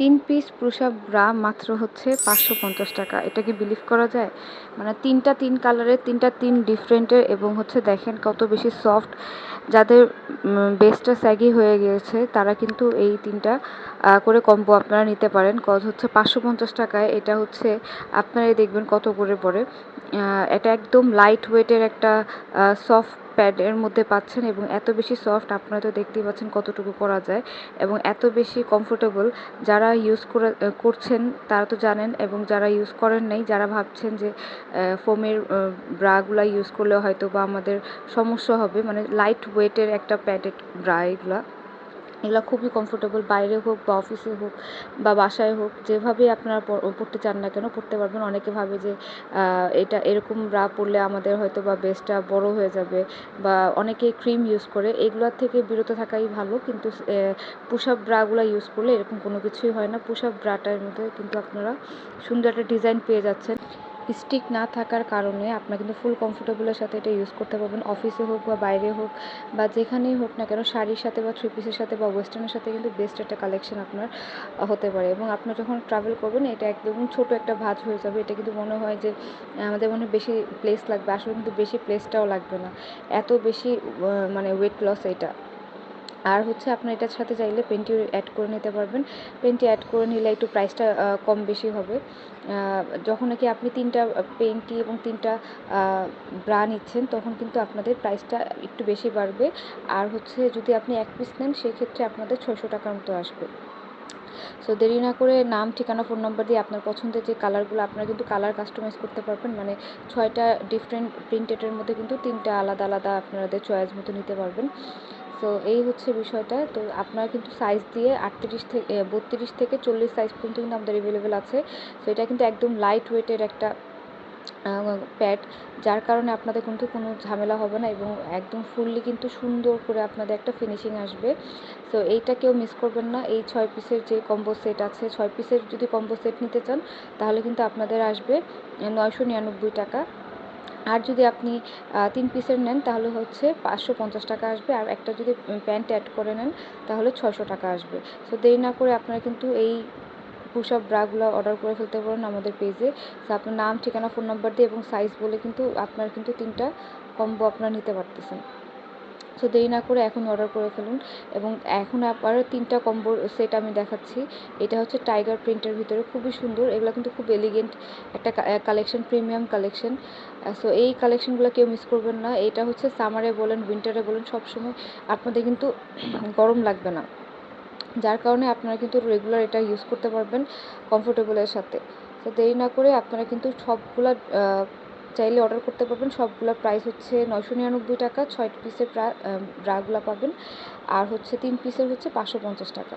তিন piece push up bra মাত্র হচ্ছে পাঁচশো পঞ্চাশ টাকা। এটা কি বিলিভ করা যায়? মানে তিনটা তিন কালারের তিনটা তিন ডিফারেন্টের এবং হচ্ছে দেখেন কত বেশি সফট যাদের বেসটা স্যাগি হয়ে গিয়েছে, তারা কিন্তু এই তিনটা করে কম্বো আপনারা নিতে পারেন। কজ হচ্ছে পাঁচশো পঞ্চাশ টাকায়, এটা হচ্ছে আপনারাই দেখবেন কত করে পড়ে। এটা একদম লাইট ওয়েটের একটা সফট প্যাডের মধ্যে পাচ্ছেন এবং এত বেশি সফট আপনারা তো দেখতেই পাচ্ছেন কতটুকু করা যায় এবং এত বেশি কমফোর্টেবল যারা ইউজ করে করছেন তারা তো জানেন এবং যারা ইউজ করেন নাই, যারা ভাবছেন যে ফোমের ব্রাগুলা ইউজ করলে হয়তো বা আমাদের সমস্যা হবে। মানে লাইট ওয়েটের একটা প্যাডেড ব্রা এগুলা। এগুলো খুবই কমফোর্টেবল বাইরে হোক বা অফিসে হোক বা বাসায় হোক, যেভাবেই আপনারা পড়তে চান না কেন পড়তে পারবেন। অনেকে ভাবে যে এটা এরকম ব্রা পরলে আমাদের হয়তো বা বেসটা বড় হয়ে যাবে বা অনেকে ক্রিম ইউজ করে। এগুলোর থেকে বিরত থাকাই ভালো কিন্তু পুশ আপ ব্রাগুলো ইউজ করলে এরকম কোনো কিছুই হয় না। পুশ আপ ব্রাটার মধ্যে কিন্তু আপনারা সুন্দর একটা ডিজাইন পেয়ে যাচ্ছেন। স্টিক না থাকার কারণে আপনারা কিন্তু ফুল কমফোর্টেবলের সাথে এটা ইউজ করতে পারবেন। অফিসে হোক বা বাইরে হোক বা যেখানেই হোক না কেন, শাড়ির সাথে বা থ্রি পিসের সাথে বা ওয়েস্টার্নের সাথে কিন্তু বেস্ট একটা কালেকশন আপনার হতে পারে। এবং আপনার যখন ট্রাভেল করবেন, এটা একদম ছোট একটা ভাঁজ হয়ে যাবে। এটা কিন্তু মনে হয় যে আমাদের মনে বেশি প্লেস লাগবে। আসলে কিন্তু বেশি প্লেসটাও লাগবে না। এত বেশি মানে ওয়েট লস এটা। আর হচ্ছে আপনার এটার সাথে চাইলে পেন্টি অ্যাড করে নিতে পারবেন। পেন্টি অ্যাড করে নিলে একটু প্রাইসটা কম বেশি হবে। যখন নাকি আপনি তিনটা পেন্টি এবং তিনটা ব্রা নিচ্ছেন, তখন কিন্তু আপনাদের প্রাইসটা একটু বেশি বাড়বে। আর হচ্ছে যদি আপনি এক পিস নেন, সেক্ষেত্রে আপনাদের ছয়শো টাকার মতো আসবে। সো দেরি না করে নাম, ঠিকানা ফোন নাম্বার দিয়ে আপনার পছন্দের যে কালারগুলো আপনারা কিন্তু কালার কাস্টমাইজ করতে পারবেন। মানে ছয়টা ডিফারেন্ট প্রিন্টেডের মধ্যে কিন্তু তিনটা আলাদা আলাদা আপনাদের চয়েস মতো নিতে পারবেন। সো এই হচ্ছে বিষয়টা। তো আপনারা কিন্তু সাইজ দিয়ে আটত্রিশ থেকে বত্রিশ থেকে চল্লিশ সাইজ পর্যন্ত কিন্তু আমাদের অ্যাভেলেবেল আছে। সো এটা কিন্তু একদম লাইট ওয়েটের একটা প্যাড যার কারণে আপনাদের কিন্তু কোনো ঝামেলা হবে না এবং একদম ফুললি কিন্তু সুন্দর করে আপনাদের একটা ফিনিশিং আসবে। সো এইটা কেউ মিস করবেন না। এই ছয় পিসের যে কম্বো সেট আছে, ছয় পিসের যদি কম্বো সেট নিতে চান, তাহলে কিন্তু আপনাদের আসবে নয়শো নিরানব্বই টাকা। আর যদি আপনি তিন পিসের নেন তাহলে হচ্ছে পাঁচশো পঞ্চাশ টাকা আসবে। আর একটা যদি প্যান্ট অ্যাড করে নেন তাহলে ছয়শো টাকা আসবে। সো দেরি না করে আপনারা কিন্তু এই পুশ আপ ব্রাগুলো অর্ডার করে ফেলতে পারেন আমাদের পেজে। সো আপনার নাম, ঠিকানা, ফোন নাম্বার দিয়ে এবং সাইজ বলে কিন্তু আপনার কিন্তু তিনটা কম্বো আপনারা নিতে পারতেছেন। সো দেরি না করে এখন অর্ডার করে ফেলুন। এবং এখন আবার তিনটা কম্বোর সেট আমি দেখাচ্ছি। এটা হচ্ছে টাইগার প্রিন্টের ভিতরে। খুবই সুন্দর। এগুলো কিন্তু খুব এলিগেন্ট একটা কালেকশন প্রিমিয়াম কালেকশন সো এই কালেকশনগুলো কেউ মিস করবেন না। এটা হচ্ছে সামারে বলেন উইন্টারে বলেন সব সময় আপনাদের কিন্তু গরম লাগবে না। যার কারণে আপনারা কিন্তু রেগুলার এটা ইউজ করতে পারবেন কমফোর্টেবলের সাথে। তো দেরি না করে আপনারা কিন্তু সবগুলা চাইলে অর্ডার করতে পারবেন। সবগুলোর প্রাইস হচ্ছে নয়শো নিরানব্বই টাকা, ছয় পিসের ব্রাগুলা পাবেন। আর হচ্ছে তিন পিসের হচ্ছে পাঁচশো পঞ্চাশ টাকা।